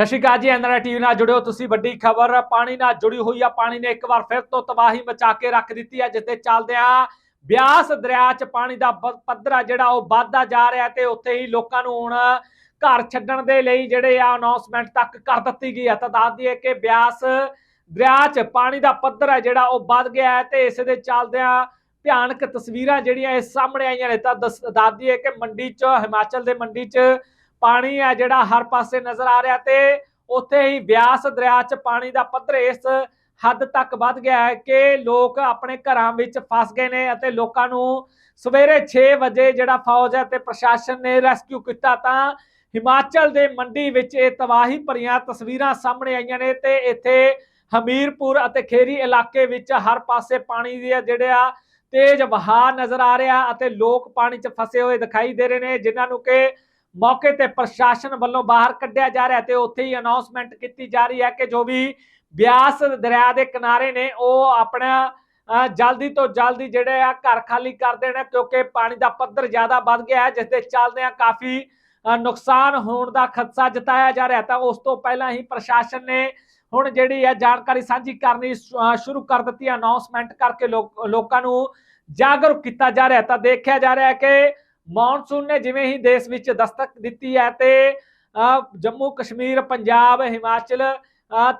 ਸਤਿ ਸ਼੍ਰੀ ਅਕਾਲ ਜੀ NRI TV ਨਾਲ ਜੁੜਿਓ ਤੁਸੀਂ। ਵੱਡੀ ਖਬਰ, ਪਾਣੀ ਨਾਲ ਜੁੜੀ ਹੋਈ ਆ, ਪਾਣੀ ਨੇ ਇੱਕ ਵਾਰ ਫਿਰ ਤੋਂ ਤਬਾਹੀ ਮਚਾ ਕੇ ਰੱਖ ਦਿੱਤੀ ਹੈ ਜਿੱਤੇ ਚੱਲਦਿਆਂ ਬਿਆਸ ਦਰਿਆ 'ਚ ਪਾਣੀ ਦਾ ਬ- ਪੱਧਰ ਜਿਹੜਾ ਉਹ ਵੱਧਦਾ ਜਾ ਰਿਹਾ ਤੇ ਉੱਥੇ ਹੀ ਲੋਕਾਂ ਨੂੰ ਹੁਣ ਘਰ ਛੱਡਣ ਦੇ ਲਈ ਜਿਹੜੇ ਆ ਅਨਾਉਂਸਮੈਂਟ ਤੱਕ ਕਰ ਦਿੱਤੀ ਗਈ ਹੈ ਤਾਂ ਦੱਸ ਦਈਏ ਕਿ ਬਿਆਸ ਦਰਿਆ 'ਚ ਪਾਣੀ ਦਾ ਪੱਧਰ ਹੈ ਜਿਹੜਾ ਉਹ ਵੱਧ ਗਿਆ ਹੈ ਤੇ ਇਸ ਦੇ ਚੱਲਦਿਆਂ ਭਿਆਨਕ ਤਸਵੀਰਾਂ ਜਿਹੜੀਆਂ ਇਹ ਸਾਹਮਣੇ ਆਈਆਂ ਨੇ। ਤਾਂ ਦੱਸ ਦੱਸ ਦਈਏ ਕਿ ਮੰਡੀ 'ਚ, ਹਿਮਾਚਲ ਦੇ ਮੰਡੀ 'ਚ ਪਾਣੀ ਹੈ ਜਿਹੜਾ ਹਰ ਪਾਸੇ ਨਜ਼ਰ ਆ ਰਿਹਾ ਤੇ ਉੱਥੇ ਹੀ ਬਿਆਸ ਦਰਿਆ 'ਚ ਪਾਣੀ ਦਾ ਪੱਧਰ ਇਸ ਹੱਦ ਤੱਕ ਵੱਧ ਗਿਆ ਹੈ ਕਿ ਲੋਕ ਆਪਣੇ ਘਰਾਂ ਵਿੱਚ ਫਸ ਗਏ ਨੇ ਅਤੇ ਲੋਕਾਂ ਨੂੰ ਸਵੇਰੇ 6 ਵਜੇ ਜਿਹੜਾ ਫੌਜ ਹੈ ਤੇ ਪ੍ਰਸ਼ਾਸਨ ਨੇ ਰੈਸਕਿਊ ਕੀਤਾ ਤਾਂ ਹਿਮਾਚਲ ਦੇ ਮੰਡੀ ਵਿੱਚ ਇਹ ਤਬਾਹੀ ਭਰੀਆਂ ਤਸਵੀਰਾਂ ਸਾਹਮਣੇ ਆਈਆਂ ਨੇ ਤੇ ਇੱਥੇ ਹਮੀਰਪੁਰ ਅਤੇ ਖੇਰੀ ਇਲਾਕੇ ਵਿੱਚ ਹਰ ਪਾਸੇ ਪਾਣੀ ਦੇ ਜਿਹੜੇ ਆ ਤੇਜ਼ ਵਹਾਅ ਨਜ਼ਰ ਆ ਰਿਹਾ ਅਤੇ ਲੋਕ ਪਾਣੀ 'ਚ ਫਸੇ ਹੋਏ ਦਿਖਾਈ ਦੇ ਰਹੇ ਨੇ, ਜਿਨ੍ਹਾਂ ਨੂੰ ਕਿ ਮੌਕੇ ਤੇ ਪ੍ਰਸ਼ਾਸਨ ਵੱਲੋਂ ਬਾਹਰ ਕੱਢਿਆ ਜਾ ਰਿਹਾ ਤੇ ਉੱਥੇ ਹੀ ਅਨਾਉਂਸਮੈਂਟ ਕੀਤੀ ਜਾ ਰਹੀ ਹੈ ਕਿ ਜੋ ਵੀ ਬਿਆਸ ਦਰਿਆ ਦੇ ਕਿਨਾਰੇ ਨੇ, ਉਹ ਆਪਣਾ ਜਲਦੀ ਤੋਂ ਜਲਦੀ ਜਿਹੜੇ ਆ ਘਰ ਖਾਲੀ ਕਰ ਦੇਣ ਕਿਉਂਕਿ ਪਾਣੀ ਦਾ ਪੱਧਰ ਜ਼ਿਆਦਾ ਵੱਧ ਗਿਆ ਹੈ ਜਿਸ ਦੇ ਚੱਲਦੇ ਆ ਕਾਫੀ ਨੁਕਸਾਨ ਹੋਣ ਦਾ ਖਦਸ਼ਾ ਜਤਾਇਆ ਜਾ ਰਿਹਾ। ਤਾਂ ਉਸ ਤੋਂ ਪਹਿਲਾਂ ਹੀ ਪ੍ਰਸ਼ਾਸਨ ਨੇ ਹੁਣ ਜਿਹੜੀ ਹੈ ਜਾਣਕਾਰੀ ਸਾਂਝੀ ਕਰਨੀ ਸ਼ੁਰੂ ਕਰ ਦਿੱਤੀ ਹੈ। ਅਨਾਉਂਸਮੈਂਟ ਕਰਕੇ ਲੋਕਾਂ ਨੂੰ ਜਾਗਰੂਕ ਕੀਤਾ ਜਾ ਰਿਹਾ। ਤਾਂ ਦੇਖਿਆ ਜਾ ਰਿਹਾ ਕਿ ਮੌਨਸੂਨ ਨੇ ਜਿਵੇਂ ਹੀ ਦੇਸ਼ ਵਿੱਚ ਦਸਤਕ ਦਿੱਤੀ ਹੈ ਤੇ ਜੰਮੂ ਕਸ਼ਮੀਰ, ਪੰਜਾਬ, ਹਿਮਾਚਲ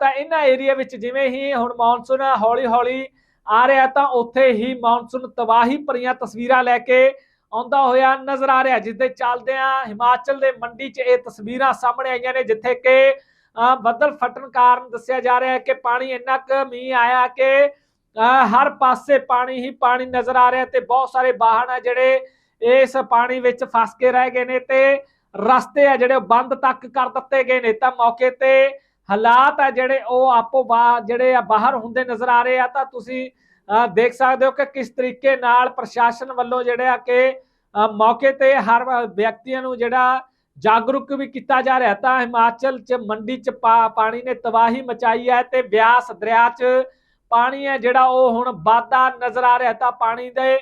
ਤਾਂ ਇਹਨਾਂ ਏਰੀਆ ਵਿੱਚ ਜਿਵੇਂ ਹੀ ਹੁਣ ਮੌਨਸੂਨ ਹੌਲੀ ਹੌਲੀ ਆ ਰਿਹਾ ਤਾਂ ਉੱਥੇ ਹੀ ਮੌਨਸੂਨ ਤਬਾਹੀ ਭਰੀਆਂ ਤਸਵੀਰਾਂ ਲੈ ਕੇ ਆਉਂਦਾ ਹੋਇਆ ਨਜ਼ਰ ਆ ਰਿਹਾ ਜਿਸ ਦੇ ਚੱਲਦਿਆਂ ਹਿਮਾਚਲ ਦੇ ਮੰਡੀ 'ਚ ਇਹ ਤਸਵੀਰਾਂ ਸਾਹਮਣੇ ਆਈਆਂ ਨੇ, ਜਿੱਥੇ ਕਿ ਬੱਦਲ ਫਟਣ ਕਾਰਨ ਦੱਸਿਆ ਜਾ ਰਿਹਾ ਹੈ ਕਿ ਪਾਣੀ ਇੰਨਾ ਕੁ ਮੀਂਹ ਆਇਆ ਕਿ ਹਰ ਪਾਸੇ ਪਾਣੀ ਹੀ ਪਾਣੀ ਨਜ਼ਰ ਆ ਰਿਹਾ ਤੇ ਬਹੁਤ ਸਾਰੇ ਵਾਹਨ ਆ ਜਿਹੜੇ ਇਸ ਪਾਣੀ ਵਿੱਚ ਫਸ ਕੇ ਰਹਿ ਗਏ ਨੇ ਤੇ ਰਸਤੇ ਆ ਜਿਹੜੇ ਬੰਦ ਤੱਕ ਕਰ ਦਿੱਤੇ ਗਏ ਨੇ। ਤਾਂ ਮੌਕੇ ਤੇ ਹਾਲਾਤ ਆ ਜਿਹੜੇ ਉਹ ਆਪੋ ਜਿਹੜੇ ਆ ਬਾਹਰ ਹੁੰਦੇ ਨਜ਼ਰ ਆ ਰਹੇ ਆ। ਤਾਂ ਤੁਸੀਂ ਦੇਖ ਸਕਦੇ ਹੋ ਕਿ ਕਿਸ ਤਰੀਕੇ ਨਾਲ ਪ੍ਰਸ਼ਾਸਨ ਵੱਲੋਂ ਜਿਹੜੇ ਆ ਕਿ ਮੌਕੇ ਤੇ ਹਰ ਵਿਅਕਤੀਆਂ ਨੂੰ ਜਿਹੜਾ ਜਾਗਰੂਕ ਵੀ ਕੀਤਾ ਜਾ ਰਿਹਾ। ਤਾਂ ਹਿਮਾਚਲ ਚ ਮੰਡੀ ਚ ਪਾ- ਪਾਣੀ ਨੇ ਤਬਾਹੀ ਮਚਾਈ ਹੈ ਤੇ ਬਿਆਸ ਦਰਿਆ ਚ ਪਾਣੀ ਹੈ ਜਿਹੜਾ ਉਹ ਹੁਣ ਵਾਧਾ ਨਜ਼ਰ ਆ ਰਿਹਾ। ਤਾਂ ਪਾਣੀ ਦੇ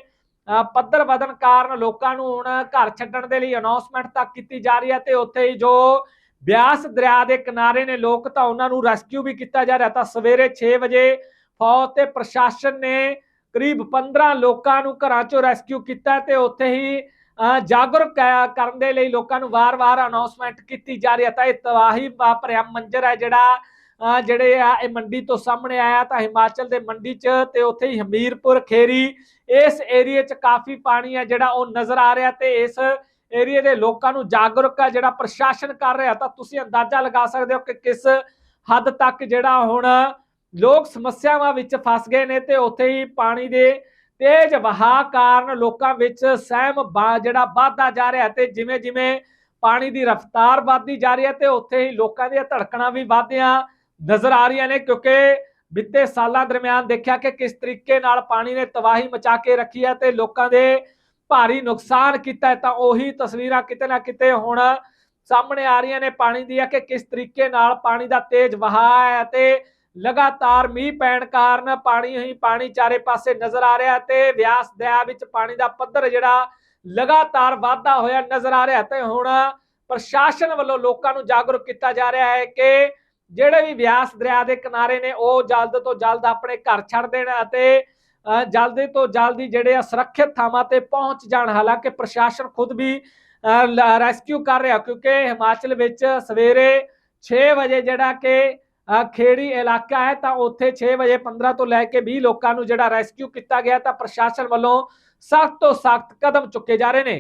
ਪੱਧਰ ਵਧਣ ਕਾਰਨ ਲੋਕਾਂ ਨੂੰ ਹੁਣ ਘਰ ਛੱਡਣ ਦੇ ਲਈ ਅਨਾਉਂਸਮੈਂਟ ਤੱਕ ਕੀਤੀ ਜਾ ਰਹੀ ਹੈ ਤੇ ਉੱਥੇ ਹੀ ਜੋ ਬਿਆਸ ਦਰਿਆ ਦੇ ਕਿਨਾਰੇ ਨੇ ਲੋਕ ਤਾਂ ਉਹਨਾਂ ਨੂੰ ਰੈਸਕਿਊ ਵੀ ਕੀਤਾ ਜਾ ਰਿਹਾ। ਤਾਂ ਸਵੇਰੇ 6 ਵਜੇ ਫੌਜ ਤੇ ਪ੍ਰਸ਼ਾਸਨ ਨੇ ਕਰੀਬ 15 ਲੋਕਾਂ ਨੂੰ ਘਰਾਂ ਚੋਂ ਰੈਸਕਿਊ ਕੀਤਾ ਤੇ ਉੱਥੇ ਹੀ ਅ, ਜਾਗਰੂਕ ਕਰਨ ਦੇ ਲਈ ਲੋਕਾਂ ਨੂੰ ਵਾਰ-ਵਾਰ ਅਨਾਉਂਸਮੈਂਟ ਕੀਤੀ ਜਾ ਰਹੀ ਹੈ। ਤਾਂ ਇਹ ਤਬਾਹੀ ਭਰਿਆ ਮੰਜ਼ਰ ਹੈ ਜਿਹੜਾ ਅ, ਜਿਹੜੇ ਆ ਇਹ ਮੰਡੀ ਤੋਂ ਸਾਹਮਣੇ ਆਇਆ ਤਾਂ ਹਿਮਾਚਲ ਦੇ ਮੰਡੀ 'ਚ ਤੇ ਉੱਥੇ ਹੀ ਹਮੀਰਪੁਰ ਖੇਰੀ ਇਸ ਏਰੀਏ 'ਚ ਕਾਫੀ ਪਾਣੀ ਹੈ ਜਿਹੜਾ ਉਹ ਨਜ਼ਰ ਆ ਰਿਹਾ ਤੇ ਇਸ ਏਰੀਏ ਦੇ ਲੋਕਾਂ ਨੂੰ ਜਾਗਰੂਕ ਹੈ ਜਿਹੜਾ ਪ੍ਰਸ਼ਾਸਨ ਕਰ ਰਿਹਾ, ਤਾਂ ਤੁਸੀਂ ਅੰਦਾਜ਼ਾ ਲਗਾ ਸਕਦੇ ਹੋ ਕਿ ਕਿਸ ਹੱਦ ਤੱਕ ਜਿਹੜਾ ਹੁਣ ਲੋਕ ਸਮੱਸਿਆਵਾਂ ਵਿੱਚ ਫਸ ਗਏ ਨੇ ਤੇ ਉੱਥੇ ਹੀ ਪਾਣੀ ਦੇ ਤੇਜ਼ ਵਹਾਅ ਕਾਰਨ ਲੋਕਾਂ ਵਿੱਚ ਸਹਿਮ ਜਿਹੜਾ ਵੱਧਦਾ ਜਾ ਰਿਹਾ ਤੇ ਜਿਵੇਂ ਜਿਵੇਂ ਪਾਣੀ ਦੀ ਰਫ਼ਤਾਰ ਵੱਧਦੀ ਜਾ ਰਹੀ ਹੈ ਤੇ ਉੱਥੇ ਹੀ ਲੋਕਾਂ ਦੀਆਂ ਧੜਕਣਾਂ ਵੀ ਵਧਦੀਆਂ ਨਜ਼ਰ ਆ ਰਹੀਆਂ ਨੇ ਕਿਉਂਕਿ ਬੀਤੇ ਸਾਲਾਂ ਦਰਮਿਆਨ ਦੇਖਿਆ ਕਿ ਕਿਸ ਤਰੀਕੇ ਨਾਲ ਪਾਣੀ ਨੇ ਤਬਾਹੀ ਮਚਾ ਕੇ ਰੱਖੀ ਹੈ ਤੇ ਲੋਕਾਂ ਦੇ ਭਾਰੀ ਨੁਕਸਾਨ ਕੀਤਾ ਤਾਂ ਉਹੀ ਤਸਵੀਰਾਂ ਕਿਤੇ ਨਾ ਕਿਤੇ ਹੁਣ ਸਾਹਮਣੇ ਆ ਰਹੀਆਂ ਨੇ ਪਾਣੀ ਦੀਆਂ ਕਿ ਕਿਸ ਤਰੀਕੇ ਨਾਲ ਪਾਣੀ ਦਾ ਤੇਜ਼ ਵਹਾਅ ਹੈ ਤੇ ਲਗਾਤਾਰ ਮੀਂਹ ਪੈਣ ਕਾਰਨ ਪਾਣੀ ਹੀ ਪਾਣੀ ਚਾਰੇ ਪਾਸੇ ਨਜ਼ਰ ਆ ਰਿਹਾ ਤੇ ਵਿਆਸ ਦਰਿਆ ਵਿੱਚ ਪਾਣੀ ਦਾ ਪੱਧਰ ਜਿਹੜਾ ਲਗਾਤਾਰ ਵਾਧਾ ਹੋਇਆ ਨਜ਼ਰ ਆ ਰਿਹਾ ਤੇ ਹੁਣ ਪ੍ਰਸ਼ਾਸਨ ਵੱਲੋਂ ਲੋਕਾਂ ਨੂੰ ਜਾਗਰੂਕ ਕੀਤਾ ਜਾ ਰਿਹਾ ਹੈ ਕਿ ਜਿਹੜੇ ਵੀ ਵਿਆਸ ਦਰਿਆ ਦੇ ਕਿਨਾਰੇ ਨੇ, ਉਹ ਜਲਦ ਤੋਂ ਜਲਦ ਆਪਣੇ ਘਰ ਛੱਡ ਦੇਣ ਅਤੇ ਜਲਦੀ ਤੋਂ ਜਲਦੀ ਜਿਹੜੇ ਆ ਸੁਰੱਖਿਅਤ ਥਾਵਾਂ ਤੇ ਪਹੁੰਚ ਜਾਣ। ਹਾਲਾਂਕਿ ਪ੍ਰਸ਼ਾਸਨ ਖੁਦ ਵੀ ਰੈਸਕਿਊ ਕਰ ਰਿਹਾ ਕਿਉਂਕਿ ਹਿਮਾਚਲ ਵਿੱਚ ਸਵੇਰੇ 6 ਵਜੇ ਜਿਹੜਾ ਕਿ ਖੇੜੀ ਇਲਾਕਾ ਹੈ, ਤਾਂ ਉੱਥੇ 6 ਵਜੇ 15 ਤੋਂ ਲੈ ਕੇ 20 ਲੋਕਾਂ ਨੂੰ ਜਿਹੜਾ ਰੈਸਕਿਊ ਕੀਤਾ ਗਿਆ, ਤਾਂ ਪ੍ਰਸ਼ਾਸਨ ਵੱਲੋਂ ਸਖਤ ਤੋਂ ਸਖਤ ਕਦਮ ਚੁੱਕੇ ਜਾ ਰਹੇ ਨੇ।